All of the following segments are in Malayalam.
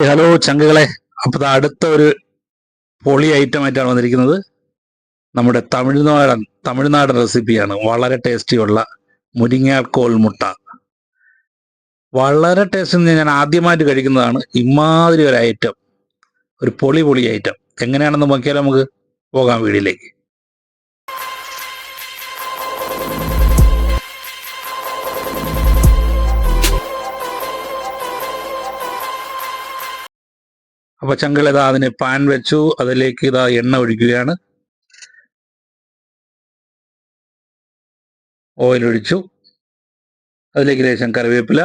ഹലോ ചങ്കുകളെ. അപ്പോൾ അടുത്ത ഒരു പൊളി ഐറ്റം ആയിട്ടാണ് വന്നിരിക്കുന്നത്. നമ്മുടെ തമിഴ്നാടൻ തമിഴ്നാടൻ റെസിപ്പിയാണ് വളരെ ടേസ്റ്റിയുള്ള മുരിങ്ങാക്കോൽ മുട്ട. വളരെ ടേസ്റ്റ് ഞാൻ ആദ്യമായിട്ട് കഴിക്കുന്നതാണ് ഇമാതിരി ഒരു ഐറ്റം ഒരു പൊളി പൊളി ഐറ്റം എങ്ങനെയാണെന്ന് നോക്കിയാൽ നമുക്ക് പോകാം വീടിലേക്ക് അപ്പൊ ചങ്കൾ ഇതാ അതിന് പാൻ വെച്ചു അതിലേക്ക് ഇതാ എണ്ണ ഒഴിക്കുകയാണ്. ഓയിൽ ഒഴിച്ചു. അതിലേക്ക് ലേശം കറിവേപ്പില.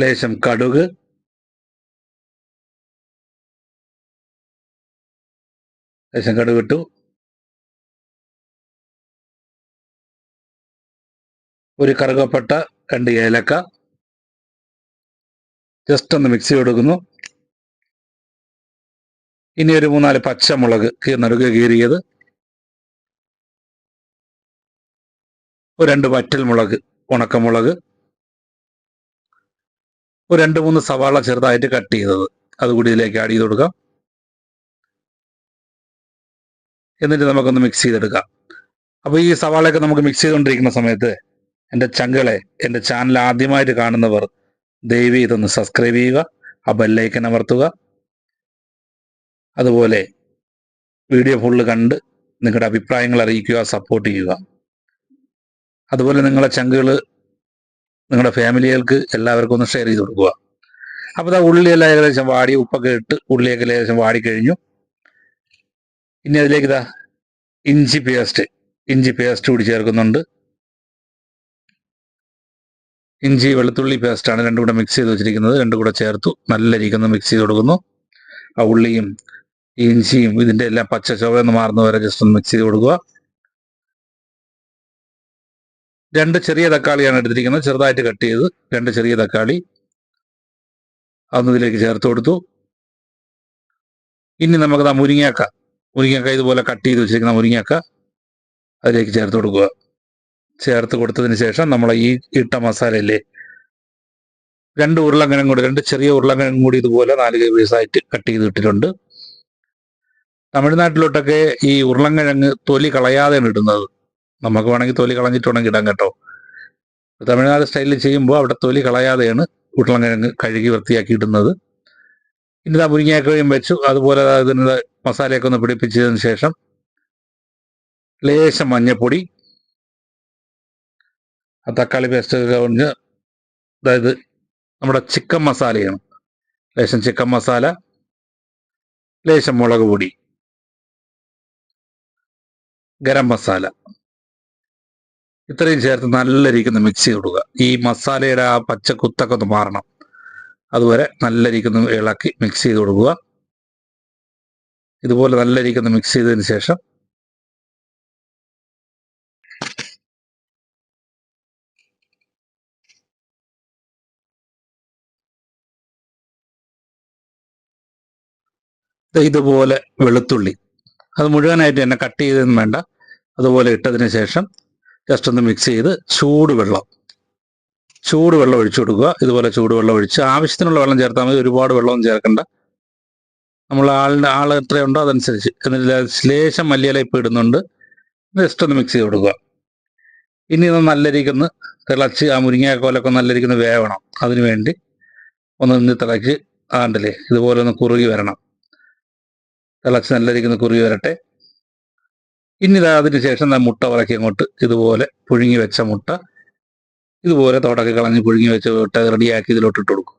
ലേശം കടുക്. ലേശം കടുക് ഇട്ടു. ഒരു കറുകപ്പട്ട രണ്ട് ഏലക്ക. ജസ്റ്റ് ഒന്ന് മിക്സി കൊടുക്കുന്നു ഇനി ഒരു മൂന്നാൽ പച്ചമുളക് നടുക കീറിയത്. ഒരു രണ്ട് വറ്റൽ മുളക് ഉണക്കമുളക്. ഒരു രണ്ട് മൂന്ന് സവാള ചെറുതായിട്ട് കട്ട് ചെയ്തത്. അതുകൂടി ഇതിലേക്ക് ആഡ് ചെയ്ത് കൊടുക്കാം. എന്നിട്ട് നമുക്കൊന്ന് മിക്സ് ചെയ്തെടുക്കാം. അപ്പോൾ ഈ സവാളയൊക്കെ നമുക്ക് മിക്സ് ചെയ്തുകൊണ്ടിരിക്കുന്ന സമയത്ത് എന്റെ ചങ്കളെ എന്റെ ചാനൽ ആദ്യമായിട്ട് കാണുന്നവർ ദയവ് ഇതൊന്ന് സബ്സ്ക്രൈബ് ചെയ്യുക ആ ബെല്ലൈക്കൻ അമർത്തുക. അതുപോലെ വീഡിയോ ഫുള്ള് കണ്ട് നിങ്ങളുടെ അഭിപ്രായങ്ങൾ അറിയിക്കുക സപ്പോർട്ട് ചെയ്യുക. അതുപോലെ നിങ്ങളുടെ ചങ്കുകൾ നിങ്ങളുടെ ഫാമിലികൾക്ക് എല്ലാവർക്കും ഒന്ന് ഷെയർ ചെയ്ത് കൊടുക്കുക. അപ്പോൾ ആ ഉള്ളിയെല്ലാം ഏകദേശം വാടി ഉപ്പൊക്കെ ഇട്ട് ഉള്ളിയൊക്കെ ഏകദേശം വാടിക്കഴിഞ്ഞു ഇനി അതിലേക്ക് ഇതാ ഇഞ്ചി പേസ്റ്റ് ഇഞ്ചി പേസ്റ്റ് കൂടി ചേർക്കുന്നുണ്ട്. ഇഞ്ചി വെളുത്തുള്ളി പേസ്റ്റാണ് രണ്ടും കൂടെ മിക്സ് ചെയ്ത് വെച്ചിരിക്കുന്നത്. രണ്ടും കൂടെ ചേർത്തു. നല്ല രീതിക്ക് മിക്സ് ചെയ്ത് കൊടുക്കുന്നു. ആ ഉള്ളിയും ഇഞ്ചിയും ഇതിന്റെ എല്ലാം പച്ച ചുവയെന്ന് മാറുന്ന വരെ ജസ്റ്റ് ഒന്ന് മിക്സ് ചെയ്ത് കൊടുക്കുക. രണ്ട് ചെറിയ തക്കാളിയാണ് എടുത്തിരിക്കുന്നത്. ചെറുതായിട്ട് കട്ട് ചെയ്ത് രണ്ട് ചെറിയ തക്കാളി അതൊന്ന് ഇതിലേക്ക് ചേർത്ത് കൊടുത്തു. ഇനി നമുക്ക് ആ മുരിങ്ങാക്ക മുരിങ്ങാക്ക ഇതുപോലെ കട്ട് ചെയ്ത് വെച്ചിരിക്കുന്ന മുരിങ്ങാക്ക അതിലേക്ക് ചേർത്ത് കൊടുക്കുക. ചേർത്ത് കൊടുത്തതിന് ശേഷം നമ്മൾ ഈ ഇട്ട മസാലയില്ലേ? രണ്ട് ഉരുളങ്കനം കൂടി രണ്ട് ചെറിയ ഉരുളങ്കനം കൂടി ഇതുപോലെ നാല് പീസായിട്ട് കട്ട് ചെയ്ത് ഇട്ടിട്ടുണ്ട് തമിഴ്നാട്ടിലോട്ടൊക്കെ ഈ ഉരുളങ്കിഴങ്ങ് തൊലി കളയാതെയാണ് ഇടുന്നത്. നമുക്ക് വേണമെങ്കിൽ തൊലി കളഞ്ഞിട്ടുണ്ടെങ്കിൽ ഇടാം കേട്ടോ. തമിഴ്നാട് സ്റ്റൈലിൽ ചെയ്യുമ്പോൾ അവിടെ തൊലി കളയാതെയാണ് ഉരുളങ്കിഴങ്ങ് കഴുകി വൃത്തിയാക്കി ഇടുന്നത്. ഇനി ആ മുരിങ്ങയൊക്കെയും വെച്ചു. അതുപോലെ ഇതിന് മസാലയൊക്കെ ഒന്ന് പിടിപ്പിച്ചതിന് ശേഷം ലേശം മഞ്ഞപ്പൊടി ആ തക്കാളി പേസ്റ്റ് കഴിഞ്ഞ് അതായത് നമ്മുടെ ചിക്കൻ മസാലയാണ് ലേശം ചിക്കൻ മസാല ലേശം മുളക് പൊടി ഗരം മസാല ഇത്രയും ചേർത്ത് നല്ല രീതിക്ക് മിക്സ് ചെയ്ത് ഈ മസാലയുടെ ആ പച്ച കുത്തൊക്കെ ഒന്ന് മാറണം. അതുവരെ നല്ല രീതിക്ക് ഇളക്കി മിക്സ് ചെയ്ത് കൊടുക്കുക. ഇതുപോലെ നല്ല രീതിക്ക് മിക്സ് ചെയ്തതിന് ശേഷം ഇതുപോലെ വെളുത്തുള്ളി. അത് മുഴുവനായിട്ട് തന്നെ കട്ട് ചെയ്തൊന്നും വേണ്ട. അതുപോലെ ഇട്ടതിന് ശേഷം ജസ്റ്റ് ഒന്ന് മിക്സ് ചെയ്ത് ചൂടുവെള്ളം. ചൂടുവെള്ളം ചൂട് വെള്ളം ഒഴിച്ചു കൊടുക്കുക. ഇതുപോലെ ചൂടുവെള്ളം ഒഴിച്ച് ആവശ്യത്തിനുള്ള വെള്ളം ചേർത്താൽ മതി. ഒരുപാട് വെള്ളമൊന്നും ചേർക്കണ്ട. നമ്മൾ ആളിന്റെ ആൾ എത്രയുണ്ടോ അതനുസരിച്ച്. എന്നിട്ട് ലേശം മല്ലിയില ഇപ്പം ഇടുന്നുണ്ട്. ജസ്റ്റ് ഒന്ന് മിക്സ് ചെയ്ത് കൊടുക്കുക. ഇനി ഇത് നല്ല രീതിക്കൊന്ന് തിളച്ച് ആ മുരിങ്ങാക്കോലൊക്കെ നല്ല രീതിക്കൊന്ന് വേവണം. അതിനു വേണ്ടി ഒന്ന് തിളച്ച് ആണ്ടല്ലേ ഇതുപോലെ ഒന്ന് കുറുകി വരണം. തിളച്ച് നല്ല രീതിക്ക് കുറുകി വരട്ടെ. ഇനി അതിനുശേഷം അതിന് ശേഷം മുട്ട ഉറക്കി അങ്ങോട്ട് ഇതുപോലെ പുഴുങ്ങി വെച്ച മുട്ട ഇതുപോലെ തോടൊക്കെ കളഞ്ഞ് പുഴുങ്ങി വെച്ച മുട്ട റെഡിയാക്കി ഇതിലോട്ട് ഇട്ട് കൊടുക്കും.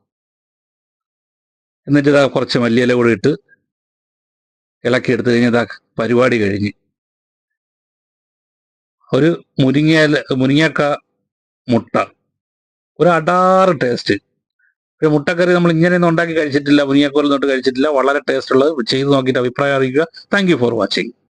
എന്നിട്ട് ഇതാ കുറച്ച് മല്ലിയില കൂടി ഇട്ട് ഇളക്കി എടുത്തു കഴിഞ്ഞാൽ ഇതാ പരിപാടി കഴിഞ്ഞ്. ഒരു മുരിങ്ങയില മുരിങ്ങക്ക മുട്ട. ഒരു അടാറ് ടേസ്റ്റ് ഒരു മുട്ടക്കറി നമ്മൾ ഇങ്ങനെയൊന്നും ഉണ്ടാക്കി കഴിച്ചിട്ടില്ല മുനിയക്കോലൊന്നും തൊട്ട് കഴിച്ചിട്ടില്ല. വളരെ ടേസ്റ്റ് ഉള്ളത്. ചെയ്ത് നോക്കിയിട്ട് അഭിപ്രായം അറിയിക്കുക. Thank for watching